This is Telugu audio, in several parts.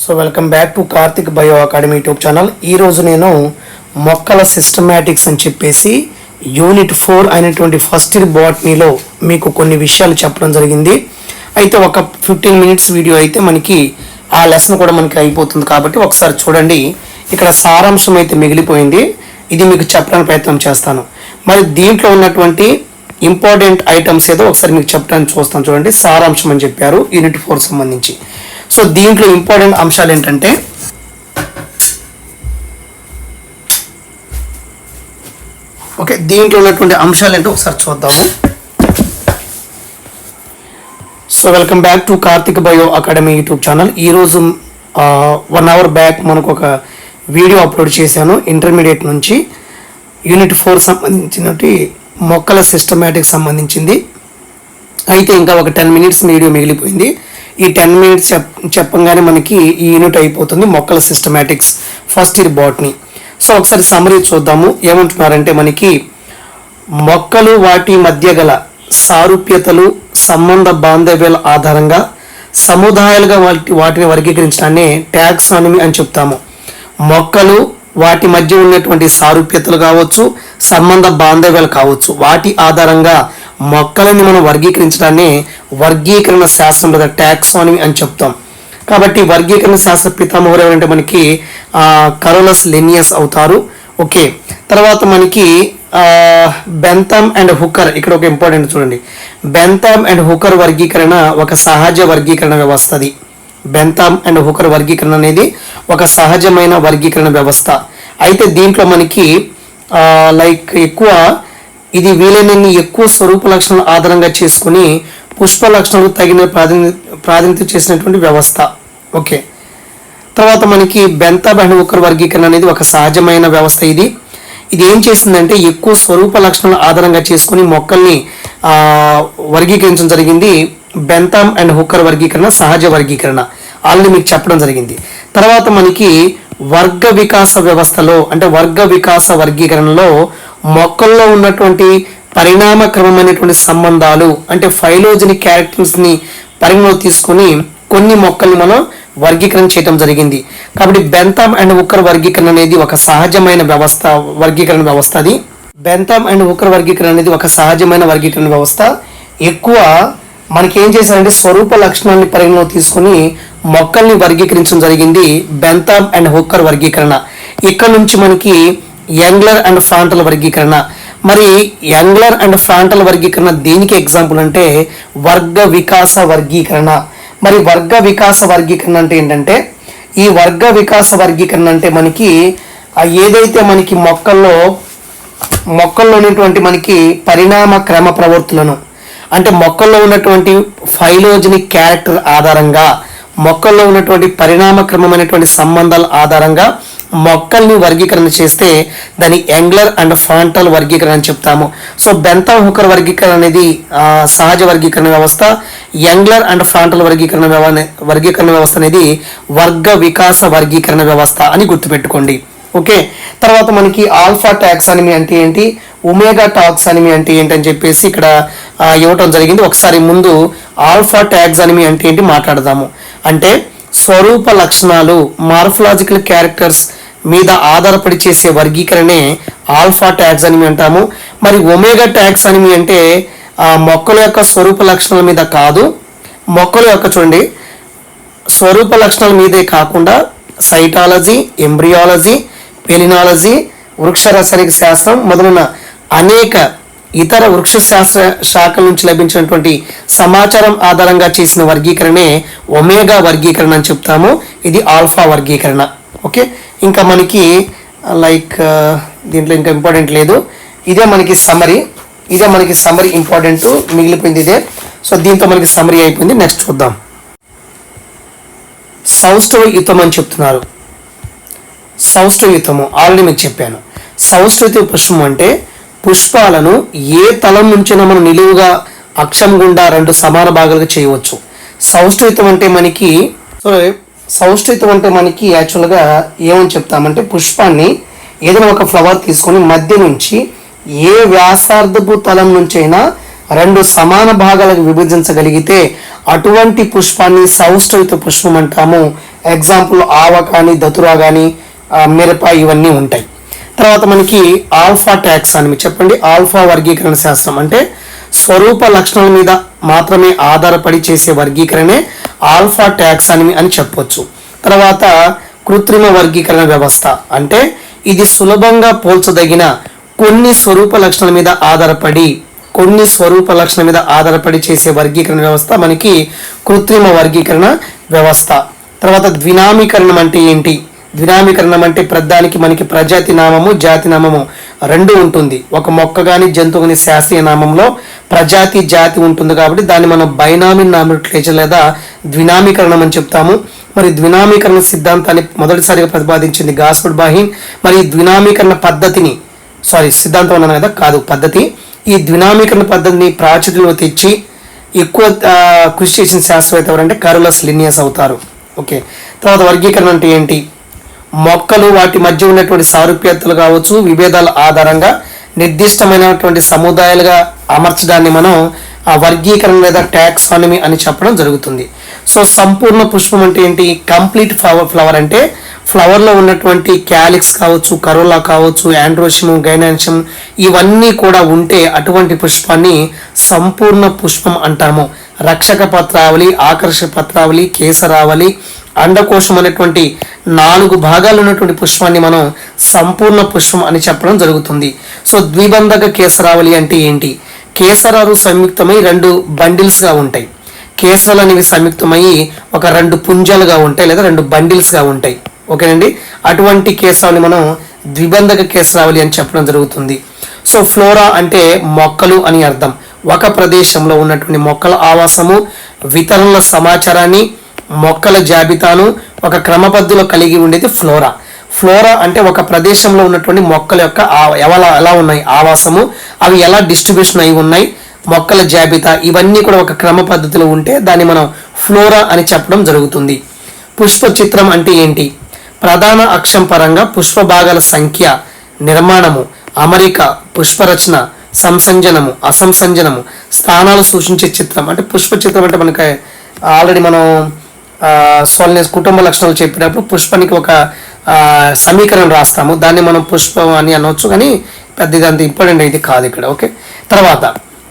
So welcome back to Karthik bio academy YouTube channel. ఈరోజు నేను మొక్కల సిస్టమాటిక్స్ అని చెప్పేసి యూనిట్ ఫోర్ అయినటువంటి ఫస్ట్ ఇయర్ బాటనీలో మీకు కొన్ని విషయాలు చెప్పడం జరిగింది. అయితే ఒక ఫిఫ్టీన్ మినిట్స్ వీడియో అయితే మనకి ఆ లెసన్ కూడా మనకి అయిపోతుంది కాబట్టి ఒకసారి చూడండి. ఇక్కడ సారాంశం అయితే మిగిలిపోయింది. ఇది మీకు చెప్పడానికి ప్రయత్నం చేస్తాను. మరి దీంట్లో ఉన్నటువంటి ఇంపార్టెంట్ ఐటమ్స్ ఏదో ఒకసారి మీకు చెప్పడానికి చూస్తాను. చూడండి సారాంశం అని చెప్పారు యూనిట్ ఫోర్ సంబంధించి. సో దీంట్లో ఇంపార్టెంట్ అంశాలు ఏంటంటే ఓకే దీంట్లో ఉన్నటువంటి అంశాలు ఏంటో ఒకసారి చూద్దాము. So welcome back to Karthik bio academy YouTube channel. ఈరోజు వన్ అవర్ బ్యాక్ మనకు ఒక వీడియో అప్లోడ్ చేశాను. ఇంటర్మీడియట్ నుంచి యూనిట్ ఫోర్ సంబంధించినటువంటి మొక్కల సిస్టమేటిక్ సంబంధించింది. అయితే ఇంకా ఒక టెన్ మినిట్స్ వీడియో మిగిలిపోయింది. ఈ టెన్ మినిట్స్ చెప్ చెప్పంగానే మనకి ఈ యూనిట్ అయిపోతుంది మొక్కల systematics first year botany so ఒకసారి సమరీ చూద్దాము. ఏమంటున్నారంటే మనకి మొక్కలు వాటి మధ్య గల సారూప్యతలు సంబంధ బాంధవ్యాల ఆధారంగా సముదాయాలుగా వాటి వాటిని వర్గీకరించడాన్ని ట్యాక్సానమీ అని చెప్తాము. మొక్కలు వాటి మధ్య ఉన్నటువంటి సారూప్యతలు కావచ్చు సంబంధ బాంధవ్యాలు కావచ్చు వాటి ఆధారంగా మొక్కలని మనం వర్గీకరించడాన్ని వర్గీకరణ శాస్త్రం లేదా ట్యాక్సానమీ అని చెప్తాం. కాబట్టి వర్గీకరణ శాస్త్ర పితామహుడు ఎవరంటే మనకి కరోలస్ లెనియస్ అవుతారు. ఓకే. తర్వాత మనకి బెంతమ్ అండ్ హుకర్. ఇక్కడ ఒక ఇంపార్టెంట్ చూడండి. బెంతమ్ అండ్ హుకర్ వర్గీకరణ ఒక సహజ వర్గీకరణ వ్యవస్థది. బెంతమ్ అండ్ హుకర్ వర్గీకరణ అనేది ఒక సహజమైన వర్గీకరణ వ్యవస్థ. అయితే దీంట్లో మనకి లైక్ ఎక్కువ ఇది వీలైనన్ని ఎక్కువ స్వరూప లక్షణాలు ఆధారంగా చేసుకుని పుష్ప లక్షణాలు తగిన ప్రాధాన్య ప్రాతినిధ్యం చేసినటువంటి వ్యవస్థ. ఓకే. తర్వాత మనకి బెంతా అండ్ హుకర్ వర్గీకరణ అనేది ఒక సహజమైన వ్యవస్థ ఇది. ఇది ఏం చేసిందంటే ఎక్కువ స్వరూప లక్షణాలను ఆధారంగా చేసుకుని మొక్కల్ని వర్గీకరించడం జరిగింది. బెంతామ్ అండ్ హుక్కర్ వర్గీకరణ సహజ వర్గీకరణ. ఆల్రెడీ మీకు చెప్పడం జరిగింది. తర్వాత మనకి వర్గ వికాస వ్యవస్థలో అంటే వర్గ వికాస వర్గీకరణలో మొక్కల్లో ఉన్నటువంటి పరిణామ క్రమమైనటువంటి సంబంధాలు అంటే ఫైలోజని క్యారెక్టర్స్ని పరిగణలో తీసుకొని కొన్ని మొక్కల్ని మనం వర్గీకరణ చేయడం జరిగింది. కాబట్టి బెంతామ్ అండ్ ఉక్కర్ వర్గీకరణ అనేది ఒక సహజమైన వ్యవస్థ వర్గీకరణ వ్యవస్థ అది. బెంతామ్ అండ్ ఉక్కర్ వర్గీకరణ అనేది ఒక సహజమైన వర్గీకరణ వ్యవస్థ. ఎక్కువ మనకి ఏం చేశారంటే స్వరూప లక్షణాన్ని పరిగణలో తీసుకొని మొక్కల్ని వర్గీకరించడం జరిగింది బెంతామ్ అండ్ హుక్కర్ వర్గీకరణ. ఇక్కడ నుంచి మనకి యంగ్లర్ అండ్ ఫ్రాంటల్ వర్గీకరణ. మరి యంగ్లర్ అండ్ ఫ్రాంటల్ వర్గీకరణ దేనికి ఎగ్జాంపుల్ అంటే వర్గ వికాస వర్గీకరణ. మరి వర్గ వికాస వర్గీకరణ అంటే ఏంటంటే ఈ వర్గ వికాస వర్గీకరణ అంటే మనకి ఏదైతే మనకి మొక్కల్లో మొక్కల్లో ఉన్నటువంటి మనకి పరిణామ క్రమ ప్రవర్తులను అంటే మొక్కల్లో ఉన్నటువంటి ఫైలోజనిక్ క్యారెక్టర్ ఆధారంగా మొక్కల్లో ఉన్నటువంటి పరిణామ క్రమమైనటువంటి సంబంధాల ఆధారంగా మొక్కల్ని వర్గీకరణ చేస్తే దాని యంగ్లర్ అండ్ ఫాంటల్ వర్గీకరణ అని చెప్తాము. సో బెంతం హుకర్ వర్గీకరణ అనేది సహజ వర్గీకరణ వ్యవస్థ యంగ్లర్ అండ్ ఫాంటల్ వర్గీకరణ వ్యవ- వర్గీకరణ వ్యవస్థ అనేది వర్గ వికాస వర్గీకరణ వ్యవస్థ అని గుర్తుపెట్టుకోండి. ఓకే? తర్వాత మనకి ఆల్ఫా టాక్సానమీ అంటే ఏంటి? ఒమేగా టాక్సానమీ అంటే ఏంటి అని చెప్పేసి ఇక్కడ ఇవ్వటం జరిగింది. ఒకసారి ముందు ఆల్ఫా టాక్సానమీ అంటే ఏంటి మాట్లాడదాము. అంటే స్వరూప లక్షణాలు మార్ఫలాజికల్ క్యారెక్టర్స్ మీద ఆధారపడి చేసే వర్గీకరణే ఆల్ఫా ట్యాక్స్ అని అంటాము. మరి ఒమేగా ట్యాక్స్ అని అంటే ఆ, మొక్కల యొక్క స్వరూప లక్షణాల మీద కాదు. మొక్కల యొక్క చూడండి స్వరూప లక్షణాల మీదే కాకుండా సైటాలజీ ఎంబ్రియాలజీ పెలినాలజీ వృక్ష రసాయనిక శాస్త్రం మొదలైన అనేక ఇతర వృక్ష శాస్త్ర శాఖల నుంచి లభించినటువంటి సమాచారం ఆధారంగా చేసిన వర్గీకరణే ఒమేగా వర్గీకరణ అని చెప్తాము. ఇది ఆల్ఫా వర్గీకరణ. ఓకే? ఇంకా మనకి లైక్ uh, దీంట్లో ఇంకా ఇంపార్టెంట్ లేదు. ఇదే మనకి సమరీ ఇదే మనకి సమరీ ఇంపార్టెంట్ మిగిలిపోయింది ఇదే. సో దీంతో మనకి సమరీ అయిపోయింది. నెక్స్ట్ చూద్దాం. సౌష్ఠవ యుతం అని చెప్తున్నారు. సౌష్ఠవ యుతము. ఆల్రెడీ మీకు చెప్పాను. సౌష్ఠవ పుష్పం అంటే పుష్పాలను ఏ తలం నుంచైనా మనం నిలువుగా అక్షం గుండా రెండు సమాన భాగాలుగా చేయవచ్చు. సౌష్ఠవితం అంటే మనకి సో సౌష్ఠితం అంటే మనకి యాక్చువల్గా ఏమని చెప్తామంటే పుష్పాన్ని ఏదైనా ఒక ఫ్లవర్ తీసుకొని మధ్య నుంచి ఏ వ్యాసార్థపు తలం నుంచైనా రెండు సమాన భాగాలకు విభజించగలిగితే అటువంటి పుష్పాన్ని సౌష్ఠవిత పుష్పం అంటాము. ఎగ్జాంపుల్ ఆవ కానీ దతురా కానీ మిరప ఇవన్నీ ఉంటాయి. తర్వాత మనకి ఆల్ఫా ట్యాక్స్ అని చెప్పండి ఆల్ఫా వర్గీకరణ శాస్త్రం అంటే స్వరూప లక్షణాల మీద మాత్రమే ఆధారపడి చేసే వర్గీకరణే ఆల్ఫా ట్యాక్స్ అని అని చెప్పొచ్చు. తర్వాత కృత్రిమ వర్గీకరణ వ్యవస్థ. అంటే ఇది సులభంగా పోల్చదగిన కొన్ని స్వరూప లక్షణాల మీద ఆధారపడి కొన్ని స్వరూప లక్షణాల మీద ఆధారపడి చేసే వర్గీకరణ వ్యవస్థ మనకి కృత్రిమ వర్గీకరణ వ్యవస్థ. తర్వాత ద్వినామీకరణం అంటే ఏంటి? ద్వినామీకరణం అంటే ప్రధానికి మనకి ప్రజాతి నామము జాతి నామము రెండు ఉంటుంది. ఒక మొక్క కానీ జంతువు కానీ శాస్త్రీయ నామంలో ప్రజాతి జాతి ఉంటుంది కాబట్టి దాన్ని మనం బైనామి నామిక్లేచర్ లేదా ద్వినామీకరణం అని చెప్తాము. మరి ద్వినామీకరణ సిద్ధాంతాన్ని మొదటిసారిగా ప్రతిపాదించింది గాస్ఫుడ్ బాహిన్. మరి ఈ ద్వినామీకరణ పద్ధతిని సారీ సిద్ధాంతం అన్నాను కదా కాదు పద్ధతి. ఈ ద్వినామీకరణ పద్ధతిని ప్రాచుర్యంలో తెచ్చి ఎక్కువ కృషి చేసిన శాస్త్రవేత్త ఎవరంటే కరులస్ లినియస్ అవుతారు. ఓకే. తర్వాత వర్గీకరణ అంటే ఏంటి? మొక్కలు వాటి మధ్య ఉన్నటువంటి సారూప్యతలు కావచ్చు విభేదాల ఆధారంగా నిర్దిష్టమైనటువంటి సముదాయాలుగా అమర్చడాన్ని మనం ఆ వర్గీకరణ లేదా టాక్సానమీ అని చెప్పడం జరుగుతుంది. సో సంపూర్ణ పుష్పం అంటే ఏంటి? కంప్లీట్ ఫ్లవర్ ఫ్లవర్ అంటే ఫ్లవర్లో ఉన్నటువంటి క్యాలిక్స్ కావచ్చు కరోలా కావచ్చు ఆండ్రోషియం గైనాన్షియం ఇవన్నీ కూడా ఉంటే అటువంటి పుష్పాన్ని సంపూర్ణ పుష్పం అంటాము. రక్షక పత్రావళి ఆకర్షక పత్రావళి కేసరావళి అండకోశం అనేటువంటి నాలుగు భాగాలు ఉన్నటువంటి పుష్పాన్ని మనం సంపూర్ణ పుష్పం అని చెప్పడం జరుగుతుంది. సో ద్విబంధక కేసరావళి అంటే ఏంటి? కేసరాలు సంయుక్తమై రెండు బండిల్స్గా ఉంటాయి. కేసరాలు అనేవి సంయుక్తమయ్యి ఒక రెండు పుంజాలుగా ఉంటాయి లేదా రెండు బండిల్స్గా ఉంటాయి. ఓకేనండి? అటువంటి కేసరావళి మనం ద్విబంధక కేసరావళి అని చెప్పడం జరుగుతుంది. సో ఫ్లోరా అంటే మొక్కలు అని అర్థం. ఒక ప్రదేశంలో ఉన్నటువంటి మొక్కల ఆవాసము వితరణల సమాచారాన్ని మొక్కల జాబితాను ఒక క్రమపద్ధతిలో కలిగి ఉండేది ఫ్లోరా. ఫ్లోరా అంటే ఒక ప్రదేశంలో ఉన్నటువంటి మొక్కల యొక్క ఆ- ఎలా ఎలా ఉన్నాయి? ఆవాసము అవి ఎలా డిస్ట్రిబ్యూషన్ అయి ఉన్నాయి? మొక్కల జాబితా ఇవన్నీ కూడా ఒక క్రమ పద్ధతిలో ఉంటే దాన్ని మనం ఫ్లోరా అని చెప్పడం జరుగుతుంది. పుష్ప చిత్రం అంటే ఏంటి? ప్రధాన అక్షం పరంగా పుష్ప భాగాల సంఖ్య నిర్మాణము అమరిక పుష్పరచన సంసంజనము అసంసంజనము స్థానాలు సూచించే చిత్రం. అంటే పుష్ప చిత్రం అంటే మనకి ఆల్రెడీ మనం సోల్నెస్ కుటుంబ లక్షణాలు చెప్పినప్పుడు పుష్పానికి ఒక సమీకరణ సమీకరణం రాస్తాము. దాన్ని మనం పుష్పం అని అనవచ్చు కానీ పెద్ద ఇది అంత ఇంపార్టెంట్ అయితే కాదు ఇక్కడ ఓకే? తర్వాత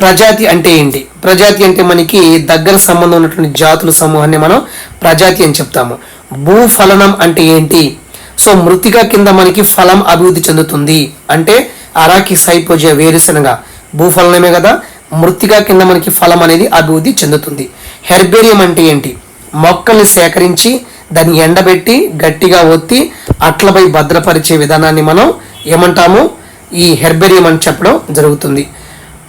ప్రజాతి అంటే ఏంటి? ప్రజాతి అంటే మనకి దగ్గర సంబంధం ఉన్నటువంటి జాతుల సమూహాన్ని మనం ప్రజాతి అని చెప్తాము. భూఫలనం అంటే ఏంటి? సో మృతిక కింద మనకి ఫలం అభివృద్ధి చెందుతుంది. అంటే అరాకి సైపోజే వేరుశనగ భూఫలనమే కదా? మృతిక కింద మనకి ఫలం అనేది అభివృద్ధి చెందుతుంది. హెర్బేరియం అంటే ఏంటి? మొక్కల్ని సేకరించి దాన్ని ఎండబెట్టి గట్టిగా ఒత్తి అట్లపై భద్రపరిచే విధానాన్ని మనం ఏమంటాము? ఈ హెర్బేరియం అని చెప్పడం జరుగుతుంది.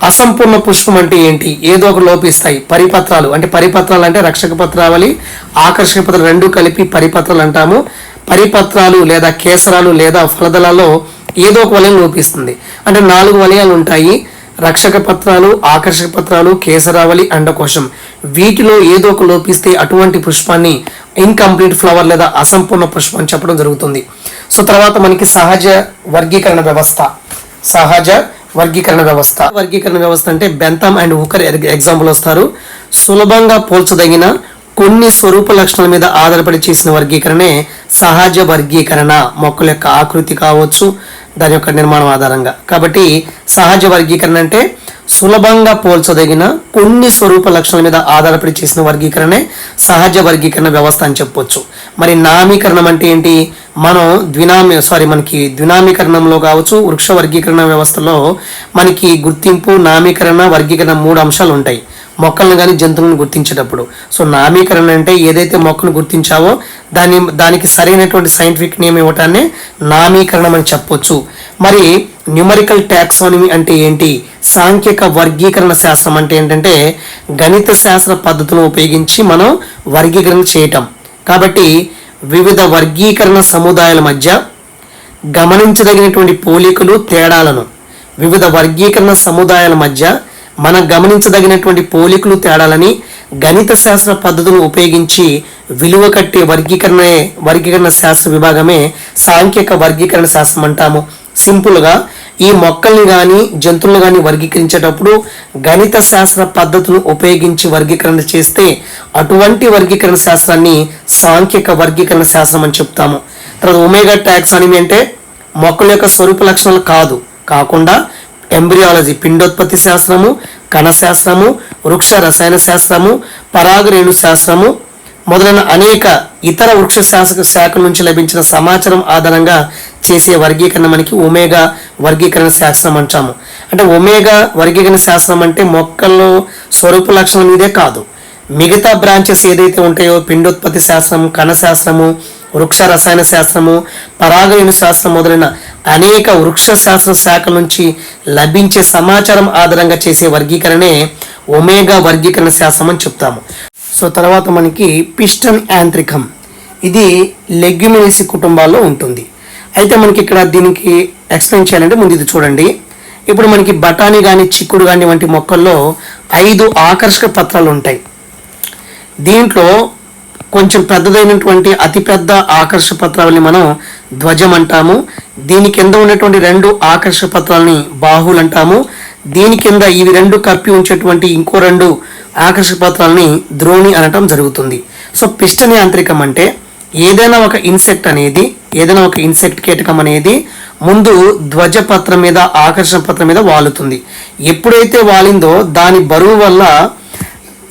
అసంపూర్ణ పుష్పం అంటే ఏంటి? ఏదో ఒక లోపిస్తాయి పరిపత్రాలు. అంటే పరిపత్రాలు అంటే రక్షక పత్రావళి ఆకర్షక పత్రాలు రెండు కలిపి పరిపత్రాలు అంటాము. పరిపత్రాలు లేదా కేసరాలు లేదా ఫలదలలో ఏదో ఒక వలయం లోపిస్తుంది. అంటే నాలుగు వలయాలు ఉంటాయి. రక్షక పత్రాలు ఆకర్షక పత్రాలు కేసరావళి అండకోశం. వీటిలో ఏదో ఒక లోపిస్తే అటువంటి పుష్పాన్ని ఇన్కంప్లీట్ ఫ్లవర్ లేదా అసంపూర్ణ పుష్పం అని చెప్పడం జరుగుతుంది. సో తర్వాత మనకి సహజ వర్గీకరణ వ్యవస్థ. సహజ వర్గీకరణ వ్యవస్థ. వర్గీకరణ వ్యవస్థ అంటే బెంతం అండ్ ఉకర్ ఎగ్జాంపుల్ వస్తారు. సులభంగా పోల్చదగిన కొన్ని స్వరూప లక్షణాల మీద ఆధారపడి చేసిన వర్గీకరణే సహజ వర్గీకరణ. మొక్కల యొక్క ఆకృతి కావచ్చు దాని యొక్క నిర్మాణం ఆధారంగా. కాబట్టి సహజ వర్గీకరణ అంటే సులభంగా పోల్చదగిన కొన్ని స్వరూప లక్షణాల మీద ఆధారపడి చేసిన వర్గీకరణే సహజ వర్గీకరణ వ్యవస్థ అని చెప్పొచ్చు. మరి నామీకరణం అంటే ఏంటి? మనం ద్వినామి సారీ మనకి ద్వినామీకరణంలో కావచ్చు వృక్ష వర్గీకరణ వ్యవస్థలో మనకి గుర్తింపు నామీకరణ వర్గీకరణ మూడు అంశాలు ఉంటాయి. మొక్కలను కానీ జంతువులను గుర్తించేటప్పుడు. సో నామీకరణ అంటే ఏదైతే మొక్కను గుర్తించావో దాని దానికి సరైనటువంటి సైంటిఫిక్ నేమ్ ఇవ్వటాన్ని నామీకరణం అని చెప్పొచ్చు. మరి న్యూమరికల్ టాక్సానమీ అంటే ఏంటి? సాంఖ్యక వర్గీకరణ శాస్త్రం అంటే ఏంటంటే గణిత శాస్త్ర పద్ధతులను ఉపయోగించి మనం వర్గీకరణ చేయటం. కాబట్టి వివిధ వర్గీకరణ సముదాయాల మధ్య గమనించదగినటువంటి పోలికలు తేడాలను వివిధ వర్గీకరణ సముదాయాల మధ్య మనం గమనించదగినటువంటి పోలికలు తేడాలని గణిత శాస్త్ర పద్ధతులు ఉపయోగించి విలువ కట్టే వర్గీకరణ వర్గీకరణ శాస్త్ర విభాగమే సాంఖ్యక వర్గీకరణ శాస్త్రం అంటాము. సింపుల్గా ఈ మొక్కల్ని కానీ జంతువులను కానీ వర్గీకరించేటప్పుడు గణిత శాస్త్ర పద్ధతులు ఉపయోగించి వర్గీకరణ చేస్తే అటువంటి వర్గీకరణ శాస్త్రాన్ని సాంఖ్యక వర్గీకరణ శాస్త్రం అని చెప్తాము. తర్వాత ఒమేగా ట్యాక్స్ అని అంటే మొక్కల యొక్క స్వరూప లక్షణాలు కాదు. కాకుండా ఎంబ్రియాలజీ పిండోత్పత్తి శాస్త్రము కణశాస్త్రము వృక్ష రసాయన శాస్త్రము పరాగరేణు శాస్త్రము మొదలైన అనేక ఇతర వృక్ష శాస్త్ర శాఖల నుంచి లభించిన సమాచారం ఆధారంగా చేసే వర్గీకరణ మనకి ఒమేగా వర్గీకరణ శాస్త్రం అంటాము. అంటే ఒమేగా వర్గీకరణ శాస్త్రం అంటే మొక్కల్లో స్వరూప లక్షణం ఇదే కాదు. మిగతా బ్రాంచెస్ ఏదైతే ఉంటాయో పిండోత్పత్తి శాస్త్రం కణశాస్త్రము వృక్ష రసాయన శాస్త్రము పరాగరేణు శాస్త్రం మొదలైన అనేక వృక్ష శాస్త్ర శాఖల నుంచి లభించే సమాచారం ఆధారంగా చేసే వర్గీకరణే ఒమేగా వర్గీకరణ శాస్త్రం అని చెప్తాము. సో తర్వాత మనకి పిస్టన్ యాంత్రికం. ఇది లెగ్యుమినేసి కుటుంబాల్లో ఉంటుంది. అయితే మనకి ఇక్కడ దీనికి ఎక్స్ప్లెయిన్ చేయాలంటే ముందు ఇది చూడండి. ఇప్పుడు మనకి బఠానీ కానీ చిక్కుడు కానీ వంటి మొక్కల్లో ఐదు ఆకర్షక పత్రాలు ఉంటాయి. దీంట్లో కొంచెం పెద్దదైనటువంటి అతిపెద్ద ఆకర్ష పత్రాలని మనం ధ్వజం అంటాము దీని కింద ఉన్నటువంటి రెండు ఆకర్ష పత్రాలని బాహువులు అంటాము దీని కింద ఇవి రెండు కప్పి ఉంచేటువంటి ఇంకో రెండు ఆకర్ష పత్రాలని ద్రోణి అనటం జరుగుతుంది. సో పిష్టని యాంత్రికం అంటే ఏదైనా ఒక ఇన్సెక్ట్ అనేది ఏదైనా ఒక ఇన్సెక్ట్ కీటకం అనేది ముందు ధ్వజ పత్రం మీద ఆకర్షణ పత్రం మీద వాలుతుంది. ఎప్పుడైతే వాలిందో దాని బరువు వల్ల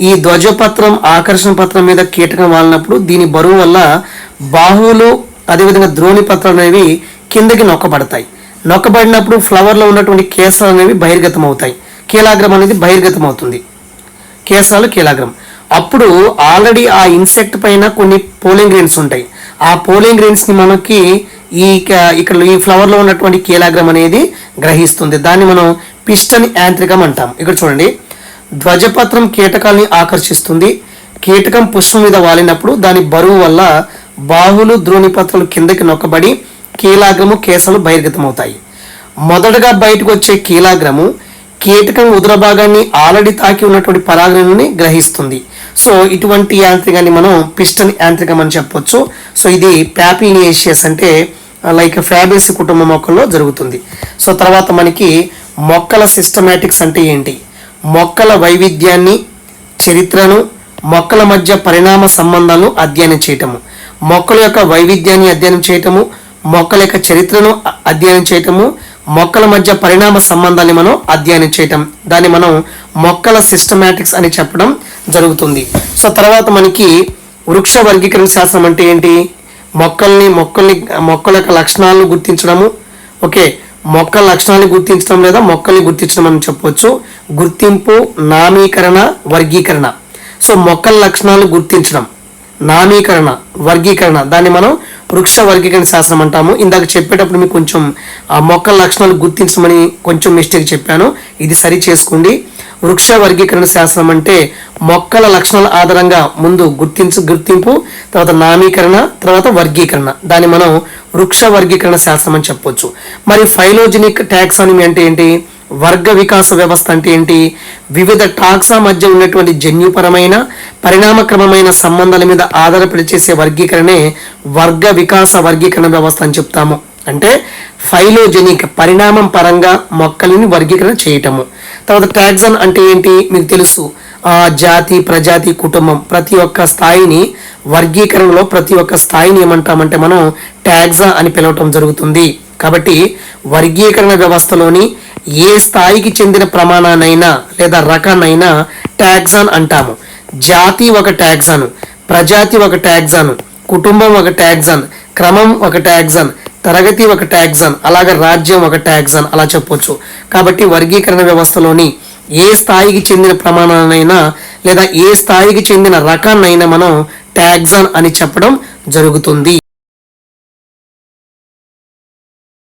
ఈ ధ్వజపత్రం ఆకర్షణ పత్రం మీద కీటకం వాలినప్పుడు దీని బరువు వల్ల బాహువులు అదేవిధంగా ద్రోణి పత్రాలు అనేవి కిందకి నొక్కబడతాయి. నొక్కబడినప్పుడు ఫ్లవర్లో ఉన్నటువంటి కేసాలు అనేవి బహిర్గతం అవుతాయి కీలాగ్రం అనేది బహిర్గతం అవుతుంది కేసాలు కీలాగ్రం. అప్పుడు ఆల్రెడీ ఆ ఇన్సెక్ట్ పైన కొన్ని పోలింగ్ గ్రెయిన్స్ ఉంటాయి. ఆ పోలింగ్ గ్రెయిన్స్ని మనకి ఈ క- ఇక్కడ ఈ ఫ్లవర్లో ఉన్నటువంటి కీలాగ్రం అనేది గ్రహిస్తుంది. దాన్ని మనం పిస్టన్ యాంత్రికం అంటాం. ఇక్కడ చూడండి. ధ్వజపత్రం కీటకాల్ని ఆకర్షిస్తుంది. కీటకం పుష్పం మీద వాలినప్పుడు దాని బరువు వల్ల బాహులు ద్రోణిపత్రాలు కిందకి నొక్కబడి కీలాగ్రము కేసలు బహిర్గతమవుతాయి. మొదటగా బయటకు వచ్చే కీలాగ్రము కీటకం ఉదర భాగాన్ని ఆల్రెడీ తాకి ఉన్నటువంటి పరాగణని గ్రహిస్తుంది. సో ఇటువంటి యాంత్రికాన్ని మనం పిస్టన్ యాంత్రికం అని చెప్పొచ్చు. సో ఇది ప్యాపినియేషియస్ అంటే లైక్ ఫ్యాబేసి కుటుంబ మొక్కల్లో జరుగుతుంది. సో తర్వాత మనకి మొక్కల సిస్టమాటిక్స్ అంటే ఏంటి? మొక్కల వైవిధ్యాన్ని చరిత్రను మొక్కల మధ్య పరిణామ సంబంధాలను అధ్యయనం చేయటము. మొక్కల యొక్క వైవిధ్యాన్ని అధ్యయనం చేయటము మొక్కల యొక్క చరిత్రను అధ్యయనం చేయటము మొక్కల మధ్య పరిణామ సంబంధాన్ని మనం అధ్యయనం చేయటం. దాన్ని మనం మొక్కల సిస్టమాటిక్స్ అని చెప్పడం జరుగుతుంది. సో తర్వాత మనకి వృక్ష వర్గీకరణ శాస్త్రం అంటే ఏంటి? మొక్కల్ని మొక్కల్ని మొక్కల యొక్క లక్షణాలను గుర్తించడము. ఓకే. మొక్కల లక్షణాన్ని గుర్తించడం లేదా మొక్కల్ని గుర్తించడం అని చెప్పొచ్చు. గుర్తింపు నామీకరణ వర్గీకరణ. సో మొక్కల లక్షణాలు గుర్తించడం. నామీకరణ వర్గీకరణ. దాన్ని మనం వృక్ష వర్గీకరణ శాస్త్రం అంటాము. ఇందాక చెప్పేటప్పుడు మీకు కొంచెం ఆ మొక్కల లక్షణాలు గుర్తించమని కొంచెం మిస్టేక్ చెప్పాను. ఇది సరి చేసుకోండి. వృక్ష వర్గీకరణ శాస్త్రం అంటే మొక్కల లక్షణాల ఆధారంగా ముందు గుర్తించు గుర్తింపు తర్వాత నామీకరణ తర్వాత వర్గీకరణ. దాన్ని మనం వృక్ష వర్గీకరణ శాస్త్రం అని చెప్పొచ్చు. మరి ఫైలోజెనిక్ టాక్సానమీ అంటే ఏంటి? వర్గ వికాస వ్యవస్థ అంటే ఏంటి? వివిధ టాక్సా మధ్య ఉన్నటువంటి జన్యుపరమైన పరిణామక్రమమైన సంబంధాల మీద ఆధారపడి చేసే వర్గీకరణే వర్గ వికాస వర్గీకరణ వ్యవస్థ అని చెప్తాము. అంటే ఫైలోజెనిక్ పరిణామం పరంగా మొక్కలని వర్గీకరణ చేయటము. తర్వాత ట్యాక్సన్ అంటే ఏంటి మీకు తెలుసు. ఆ జాతి ప్రజాతి కుటుంబం ప్రతి ఒక్క స్థాయిని వర్గీకరణలో ప్రతి ఒక్క స్థాయిని ఏమంటామంటే మనం ట్యాగ్జా అని పిలవటం జరుగుతుంది. కాబట్టి వర్గీకరణ వ్యవస్థలోని ఏ స్థాయికి చెందిన ప్రమాణానైనా లేదా రకానైనా ట్యాగ్జాన్ అంటాము. జాతి ఒక ట్యాగ్జాను ప్రజాతి ఒక ట్యాగ్జాను కుటుంబం ఒక ట్యాగ్జాన్ క్రమం ఒక ట్యాగ్జాన్ తరగతి ఒక ట్యాక్సన్ అలాగే రాజ్యం ఒక ట్యాక్సన్ అలా చెప్పొచ్చు. కాబట్టి వర్గీకరణ వ్యవస్థలోని ఏ స్థాయికి చెందిన ప్రమాణాలనైనా లేదా ఏ స్థాయికి చెందిన రకాన్నైనా మనం ట్యాక్సన్ అని చెప్పడం జరుగుతుంది.